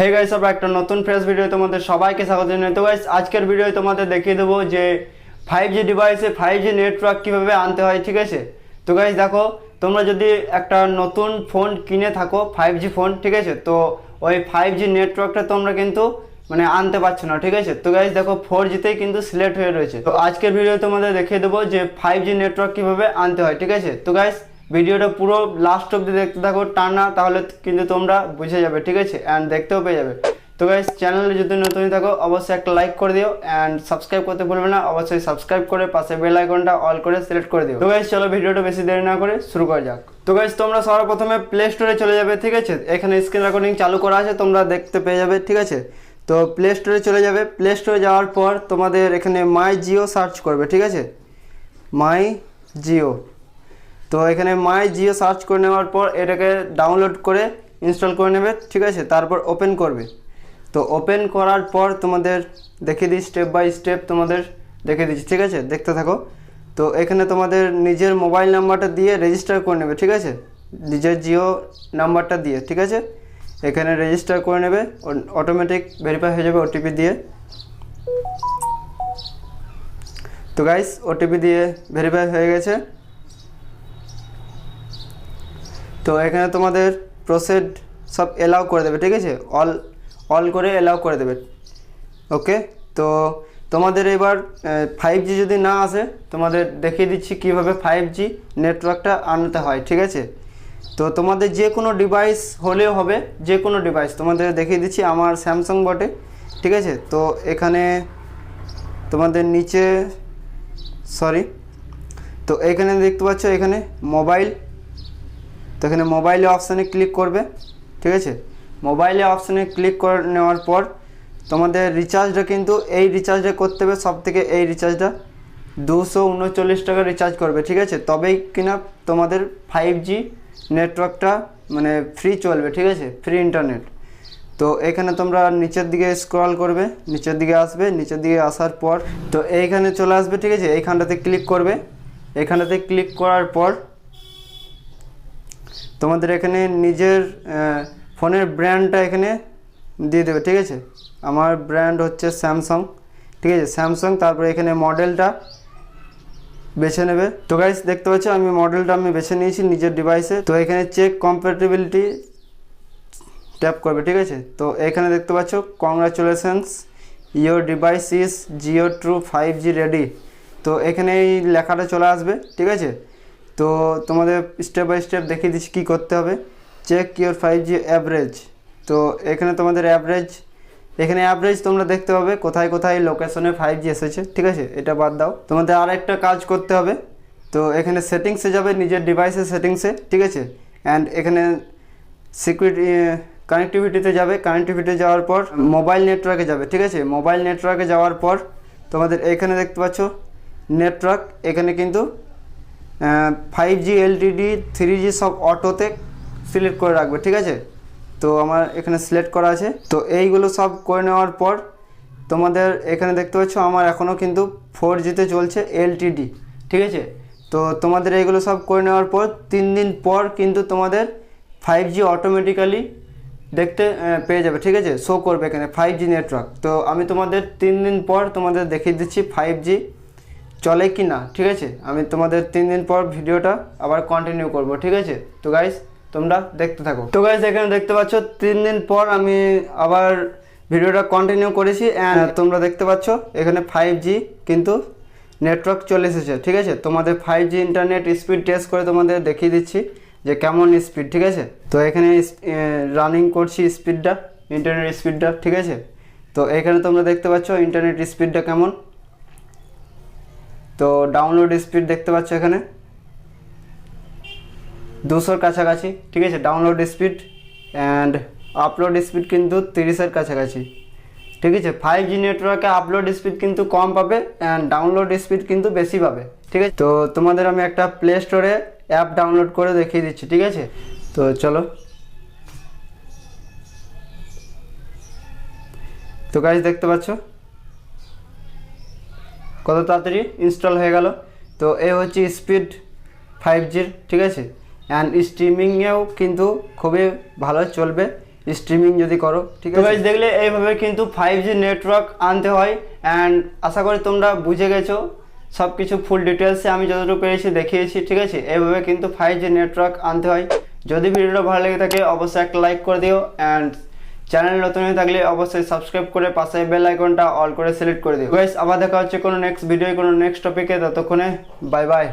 Hey guys আমরা একটা নতুন ফ্রেশ ভিডিও তোমাদের সবাইকে স্বাগত জানাই। তো গাইস আজকের ভিডিও তোমাদের দেখিয়ে দেবো যে ফাইভ জি ডিভাইসে ফাইভ জি নেটওয়ার্ক কীভাবে আনতে হয়, ঠিক আছে? তো গাইস দেখো, তোমরা যদি একটা নতুন ফোন কিনে থাকো ফাইভ জি ফোন ঠিক আছে? তো ওই ফাইভ জি নেটওয়ার্কটা তোমরা কিন্তু মানে আনতে পারছ না, ঠিক আছে? তো গাইস দেখো ফোর জিতেই কিন্তু সিলেক্ট হয়ে রয়েছে। তো আজকের ভিডিও তোমাদের দেখিয়ে দেবো যে ফাইভ জি নেটওয়ার্ক কীভাবে আনতে হয়, ঠিক আছে? তো গাইস ভিডিওটা পুরো লাস্ট অব্দি দেখতে থাকো, টানা তাহলে কিন্তু তোমরা বুঝে যাবে, ঠিক আছে? অ্যান্ড দেখতেও পেয়ে যাবে। তো গাইজ চ্যানেলে যদি নতুন থাকো, অবশ্যই একটা লাইক করে দিও অ্যান্ড সাবস্ক্রাইব করতে ভুলবে না, অবশ্যই সাবস্ক্রাইব করে পাশে বেল আইকনটা অল করে সিলেক্ট করে দিও। তো গাইজ চলো ভিডিওটা বেশি দেরি না করে শুরু করা যাক। তো গাইজ তোমরা সবার প্রথমে প্লে স্টোরে চলে যাবে, ঠিক আছে? এখানে স্ক্রিন রেকর্ডিং চালু করা আছে, তোমরা দেখতে পেয়ে যাবে, ঠিক আছে? তো প্লে স্টোরে চলে যাবে। প্লে স্টোরে যাওয়ার পর তোমাদের এখানে মাই জিও সার্চ করবে, ঠিক আছে? মাই জিও তো এখানে মাই জিও সার্চ করে নেওয়ার পর এটাকে ডাউনলোড করে ইনস্টল করে নেবে, ঠিক আছে? তারপর ওপেন করবে। তো ওপেন করার পর তোমাদের দেখিয়ে দিই স্টেপ বাই স্টেপ তোমাদের দেখে দিচ্ছি, ঠিক আছে? দেখতে থাকো। তো এখানে তোমাদের নিজের মোবাইল নাম্বারটা দিয়ে রেজিস্টার করে নেবে, ঠিক আছে? নিজের জিও নাম্বারটা দিয়ে, ঠিক আছে? এখানে রেজিস্টার করে নেবে অটোমেটিক ভেরিফাই হয়ে যাবে ওটিপি দিয়ে। তো গাইস ওটিপি দিয়ে ভেরিফাই হয়ে গেছে। তো এখানে তোমাদের প্রসেড সব এলাও করে দেবে, ঠিক আছে? অল অল করে এলাও করে দেবে। ওকে তো তোমাদের এবার ফাইভ জি যদি না আসে, তোমাদের দেখিয়ে দিচ্ছি কীভাবে ফাইভ জি নেটওয়ার্কটা আনতে হয়, ঠিক আছে? তো তোমাদের যে কোনো ডিভাইস হলেও হবে, যে কোনো ডিভাইস তোমাদের দেখিয়ে দিচ্ছি আমার স্যামসাং বটে, ঠিক আছে? তো এখানে তোমাদের নিচে সরি তো এখানে দেখতে পাচ্ছ, এখানে মোবাইল তো এখানে মোবাইলে অপশানে ক্লিক করবে, ঠিক আছে? মোবাইলে অপশানে ক্লিক করে নেওয়ার পর তোমাদের রিচার্জটা কিন্তু এই রিচার্জটা করতে হবে সব থেকে এই রিচার্জটা দুশো উনচল্লিশ টাকা রিচার্জ করবে, ঠিক আছে? তবেই কিনা তোমাদের ফাইভ জি নেটওয়ার্কটা মানে ফ্রি চলবে, ঠিক আছে? ফ্রি ইন্টারনেট তো এখানে তোমরা নিচের দিকে স্ক্রল করবে, নিচের দিকে আসবে, নিচের দিকে আসার পর তো এইখানে চলে আসবে, ঠিক আছে? এইখানটাতে ক্লিক করবে। এখানটাতে ক্লিক করার পর তোমাদের এখানে নিজের ফোনের ব্র্যান্ডটা এখানে দিয়ে দেবে, ঠিক আছে? আমার ব্র্যান্ড হচ্ছে স্যামসাং ঠিক আছে? স্যামসাং তারপরে এখানে মডেলটা বেছে নেবে। তো গাইস দেখতে পাচ্ছ, আমি মডেলটা আমি বেছে নিয়েছি নিজের ডিভাইসে তো এখানে চেক কম্প্যাটেবিলিটি ট্যাপ করবে, ঠিক আছে? তো এখানে দেখতে পাচ্ছ congratulations your device is Jio true five G ready তো এখানে এই লেখাটা চলে আসবে, ঠিক আছে? তো তোমাদের স্টেপ বাই স্টেপ দেখিয়ে দিচ্ছি কী করতে হবে। Check your five G average তো এখানে তোমাদের অ্যাভারেজ এখানে অ্যাভারেজ তোমরা দেখতে পাবে কোথায় কোথায় লোকেশনে ফাইভ জি এসেছে, ঠিক আছে? এটা বাদ দাও। তোমাদের আর একটা কাজ করতে হবে। তো এখানে সেটিংসে যাবে, নিজের ডিভাইসের সেটিংসে ঠিক আছে? অ্যান্ড এখানে সিকিউরিটি কানেক্টিভিটিতে যাবে। কানেক্টিভিটি যাওয়ার পর মোবাইল নেটওয়ার্কে যাবে, ঠিক আছে? মোবাইল নেটওয়ার্কে যাওয়ার পর তোমাদের এখানে দেখতে পাচ্ছ নেটওয়ার্ক এখানে কিন্তু five G LTE three G সব অটোতে সিলেক্ট করে রাখবে, ঠিক আছে? তো আমার এখানে সিলেক্ট করা আছে। তো এইগুলো সব করে নেওয়ার পর তোমাদের এখানে দেখতে পাচ্ছ আমার এখনও কিন্তু ফোর জিতে চলছে এলটিডি ঠিক আছে? তো তোমাদের এইগুলো সব করে নেওয়ার পর তিন দিন পর কিন্তু তোমাদের ফাইভ জি অটোমেটিক্যালি দেখতে পেয়ে যাবে, ঠিক আছে? শো করবে এখানে ফাইভ জি নেটওয়ার্ক তো আমি তোমাদের তিন দিন পর তোমাদের দেখিয়ে দিচ্ছি ফাইভ জি চলে কি না, ঠিক আছে? আমি তোমাদের তিন দিন পর ভিডিওটা আবার কন্টিনিউ করব, ঠিক আছে? তো গাইস তোমরা দেখতে থাকো। তো গাইস এখানে দেখতে পাচ্ছ, তিন দিন পর আমি আবার ভিডিওটা কন্টিনিউ করেছি অ্যান্ড তোমরা দেখতে পাচ্ছ, এখানে ফাইভ জি কিন্তু নেটওয়ার্ক চলে এসেছে, ঠিক আছে? তোমাদের five G internet speed test করে তোমাদের দেখিয়ে দিচ্ছি যে কেমন স্পিড ঠিক আছে? তো এখানে রানিং করছি স্পিডটা ইন্টারনেট স্পিডটা ঠিক আছে? তো এখানে তোমরা দেখতে পাচ্ছ ইন্টারনেট স্পিডটা কেমন? তো ডাউনলোড স্পিড দেখতে পাচ্ছ এখানে? দুশোর কাছাকাছি, ঠিক আছে? Download speed and upload speed কিন্তু তিরিশের কাছাকাছি, ঠিক আছে? ফাইভ জি নেটওয়ার্কে আপলোড স্পিড কিন্তু কম পাবে অ্যান্ড ডাউনলোড স্পিড কিন্তু বেশি পাবে, ঠিক আছে? তো তোমাদের আমি একটা প্লে স্টোরে অ্যাপ ডাউনলোড করে দেখিয়ে দিচ্ছি, ঠিক আছে? তো চলো। তো গাইজ দেখতে পাচ্ছ? কত তাড়াতাড়ি ইনস্টল হয়ে গেল। তো এ হচ্ছে স্পিড ফাইভ জির ঠিক আছে? অ্যান্ড স্ট্রিমিংয়েও কিন্তু খুবই ভালো চলবে। স্ট্রিমিং যদি করো ঠিক আছে? গাইজ দেখলে এইভাবে কিন্তু ফাইভ জি নেটওয়ার্ক আনতে হয়। অ্যান্ড আশা করি তোমরা বুঝে গেছো। সব কিছু ফুল ডিটেলসে আমি যতটুকু পেরেছি দেখিয়েছি ঠিক আছে? এইভাবে কিন্তু ফাইভ জি নেটওয়ার্ক আনতে হয়। যদি ভিডিওটা ভালো লেগে থাকে অবশ্যই একটা লাইক করে দিও। অ্যান্ড চ্যানেল নতুন হয়ে থাকলে অবশ্যই সাবস্ক্রাইব করে পাশে বেল আইকনটা অল করে সিলেক্ট করে দিও। গাইস আবার দেখা হচ্ছে কোনো নেক্সট ভিডিও কোনো নেক্সট টপিকে ততক্ষণে বাই বাই